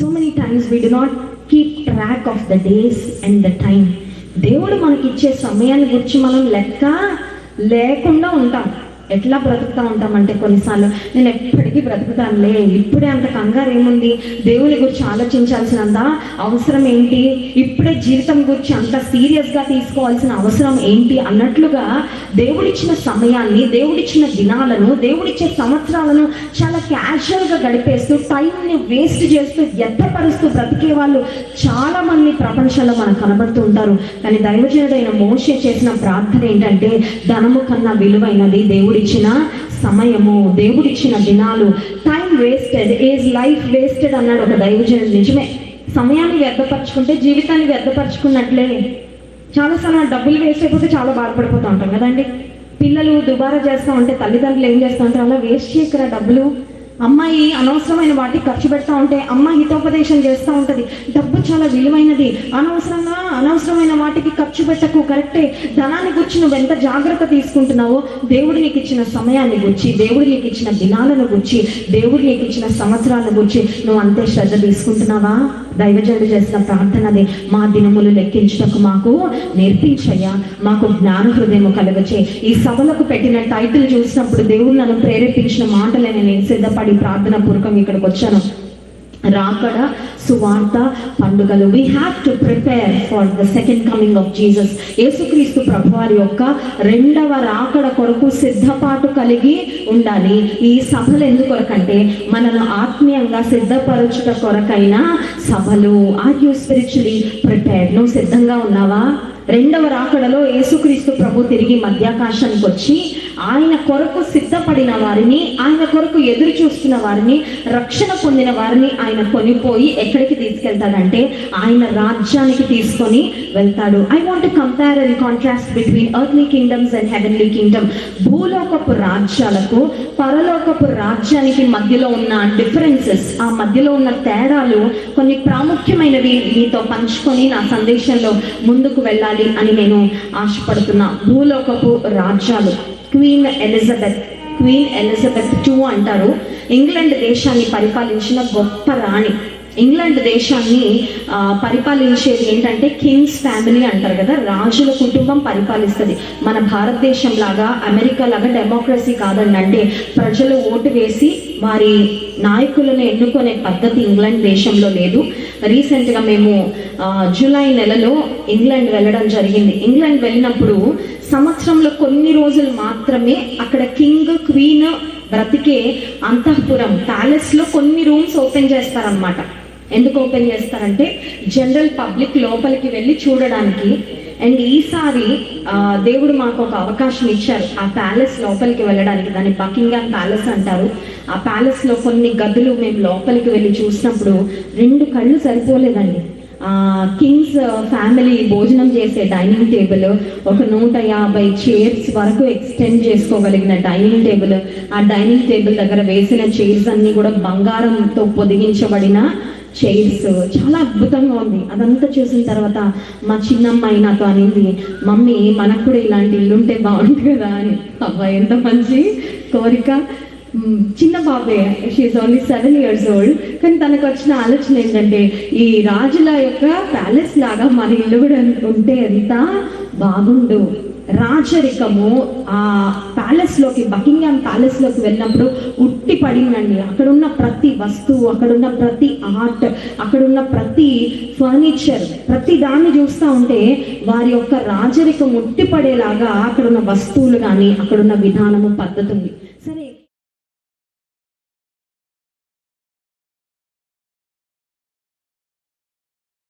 So many times we do not keep track of the days and the time దేవుడు మనకి ఇచ్చే సమయాన్ని గురించి మనం లెక్క లేకుండా ఉంటాం. ఎట్లా బ్రతుకుతా ఉంటామంటే కొన్నిసార్లు? నేను ఎప్పటికీ బ్రతుకుతానులే. ఇప్పుడే అంత కంగారు ఏముంది? దేవుని గురించి ఆలోచించాల్సినంత అవసరం ఏంటి? ఇప్పుడే జీవితం గురించి అంత సీరియస్గా తీసుకోవాల్సిన అవసరం ఏంటి అన్నట్లుగా దేవుడిచ్చిన సమయాన్ని దేవుడిచ్చిన దినాలను దేవుడిచ్చే సంవత్సరాలను చాలా క్యాజువల్గా గడిపేస్తూ టైంని వేస్ట్ చేస్తూ వ్యర్థపరుస్తూ బ్రతికే వాళ్ళు చాలామంది ప్రపంచంలో మనకు కనబడుతూ ఉంటారు. కానీ దైవజనుడైన మోషే చేసిన ప్రార్థన ఏంటంటే ధనము కన్నా విలువైనది దేవుడి దేవుడిచ్చిన సమయము దేవుడిచ్చిన దినాలు. Time wasted is life wasted అన్నాడు ఒక దైవజనుడు. నిజమే. సమయాన్ని వ్యర్థపరచుకుంటే జీవితాన్ని వ్యర్థపరచుకున్నట్లే. చాలాసార్లు డబ్బులు వేస్ట్ అయిపోతే చాలా బాధపడిపోతూ ఉంటాం కదండి. పిల్లలు దుబారా చేస్తూ ఉంటే తల్లిదండ్రులు ఏం చేస్తూ ఉంటారు? అలా వేస్ట్ చేయకరా డబ్బులు? అమ్మాయి అనవసరమైన వాటికి ఖర్చు పెడతా ఉంటే అమ్మ హితోపదేశం చేస్తూ ఉంటుంది. డబ్బు చాలా విలువైనది. అనవసరంగా అనవసరమైన వాటికి ఖర్చు పెట్టకు కరెక్టే. ధనాన్ని గురించి నువ్వు ఎంత జాగ్రత్త తీసుకుంటున్నావో దేవుడు నీకు ఇచ్చిన సమయాన్ని గురించి దేవుడు నీకు ఇచ్చిన దినాలను గురించి దేవుడు నీకు ఇచ్చిన సంవత్సరాల గురించి నువ్వు అంతే శ్రద్ధ తీసుకుంటున్నావా? దైవజనుడు చేసిన ప్రార్థనది మా దినములు లెక్కించుటకు మాకు నేర్పించయ్యా. మాకు జ్ఞాన హృదయము కలగచే. ఈ సభలకు పెట్టిన టైటిల్ చూసినప్పుడు దేవుడు నన్ను ప్రేరేపించిన మాటలని నేను సిద్ధపడి ప్రార్థన పూర్వకం ఇక్కడికి వచ్చాను. రాకడ సువార్త పండుగలు. We have to prepare for the second coming of Jesus యేసుక్రీస్తు ప్రభువారి యొక్క రెండవ రాకడ కొరకు సిద్ధపాటు కలిగి ఉండాలి. ఈ సభలు ఎందుకొరకంటే మనను ఆత్మీయంగా సిద్ధపరచుట కొరకైన సభలు. ఆర్ యూ స్పిరిచువలీ ప్రిపేర్ నువ్వు సిద్ధంగా ఉన్నావా? రెండవ రాకడలో యేసుక్రీస్తు ప్రభు తిరిగి మధ్యాకాశానికి వచ్చి ఆయన కొరకు సిద్ధపడిన వారిని ఆయన కొరకు ఎదురు చూస్తున్న వారిని రక్షణ పొందిన వారిని ఆయన కొనిపోయి ఎక్కడికి తీసుకెళ్తాడంటే ఆయన రాజ్యానికి తీసుకొని వెళ్తాడు. I want compare and contrast between earthly kingdoms and heavenly kingdom భూలోకపు రాజ్యాలకు పరలోకపు రాజ్యానికి మధ్యలో ఉన్న డిఫరెన్సెస్ ఆ మధ్యలో ఉన్న తేడాలు కొన్ని ప్రాముఖ్యమైనవి మీతో పంచుకొని నా సందేశంలో ముందుకు వెళ్ళాలి అని నేను ఆశపడుతున్నా. భూలోకపు రాజ్యాలు. Queen Elizabeth Queen Elizabeth two అంటారు. ఇంగ్లాండ్ దేశాన్ని పరిపాలించిన గొప్ప రాణి. ఇంగ్లాండ్ దేశాన్ని పరిపాలించేది ఏంటంటే కింగ్స్ ఫ్యామిలీ అంటారు కదా రాజుల కుటుంబం పరిపాలిస్తుంది. మన భారతదేశం లాగా అమెరికా లాగా డెమోక్రసీ కాదండి అంటే ప్రజలు ఓటు వేసి వారి నాయకులను ఎన్నుకునే పద్ధతి ఇంగ్లాండ్ దేశంలో లేదు. రీసెంట్గా మేము జూలై నెలలో ఇంగ్లాండ్ వెళ్ళడం జరిగింది. ఇంగ్లాండ్ వెళ్ళినప్పుడు సంవత్సరంలో కొన్ని రోజులు మాత్రమే అక్కడ కింగ్ క్వీన్ బ్రతికే అంతఃపురం ప్యాలెస్లో కొన్ని రూమ్స్ ఓపెన్ చేస్తారనమాట ఎందుకు ఓపెన్ చేస్తారంటే జనరల్ పబ్లిక్ లోపలికి వెళ్ళి చూడడానికి. అండ్ ఈసారి దేవుడు మాకు ఒక అవకాశం ఇచ్చారు. ఆ ప్యాలెస్ లోపలికి వెళ్ళడానికి. దాన్ని బకింగ్హామ్ ప్యాలెస్ అంటారు. ఆ ప్యాలెస్లో కొన్ని గదులు మేము లోపలికి వెళ్ళి చూసినప్పుడు రెండు కళ్ళు సరిపోలేదండి. కింగ్స్ ఫ్యామిలీ భోజనం చేసే డైనింగ్ టేబుల్ ఒక నూట యాభై చైర్స్ వరకు ఎక్స్టెండ్ చేసుకోగలిగిన డైనింగ్ టేబుల్ ఆ డైనింగ్ టేబుల్ దగ్గర వేసిన చైర్స్ అన్నీ కూడా బంగారంతో పొదిగించబడిన చైర్స్ చాలా అద్భుతంగా ఉంది. అదంతా చూసిన తర్వాత మా చిన్నమ్మాయి నాతో అనింది మమ్మీ మనకు కూడా ఇలాంటి ఇల్లు ఉంటే బాగుంటుంది కదా అని. అబ్బా ఎంత మంచి కోరిక. చిన్న బాబే she's only seven years old కానీ తనకు వచ్చిన ఆలోచన ఏంటంటే ఈ రాజుల యొక్క ప్యాలెస్ లాగా మన ఇల్లు కూడా ఉంటే ఎంత బాగుండు. రాజరికము ఆ ప్యాలెస్లోకి బకింగ్హామ్ ప్యాలెస్లోకి వెళ్ళినప్పుడు ఉట్టి పడిందండి. అక్కడున్న ప్రతి వస్తువు అక్కడున్న ప్రతి ఆర్ట్ అక్కడున్న ప్రతి ఫర్నిచర్ ప్రతి దాన్ని చూస్తూ ఉంటే వారి యొక్క రాజరికం ఉట్టి పడేలాగా అక్కడున్న వస్తువులు కానీ అక్కడున్న విధానము పద్ధతి ఉంది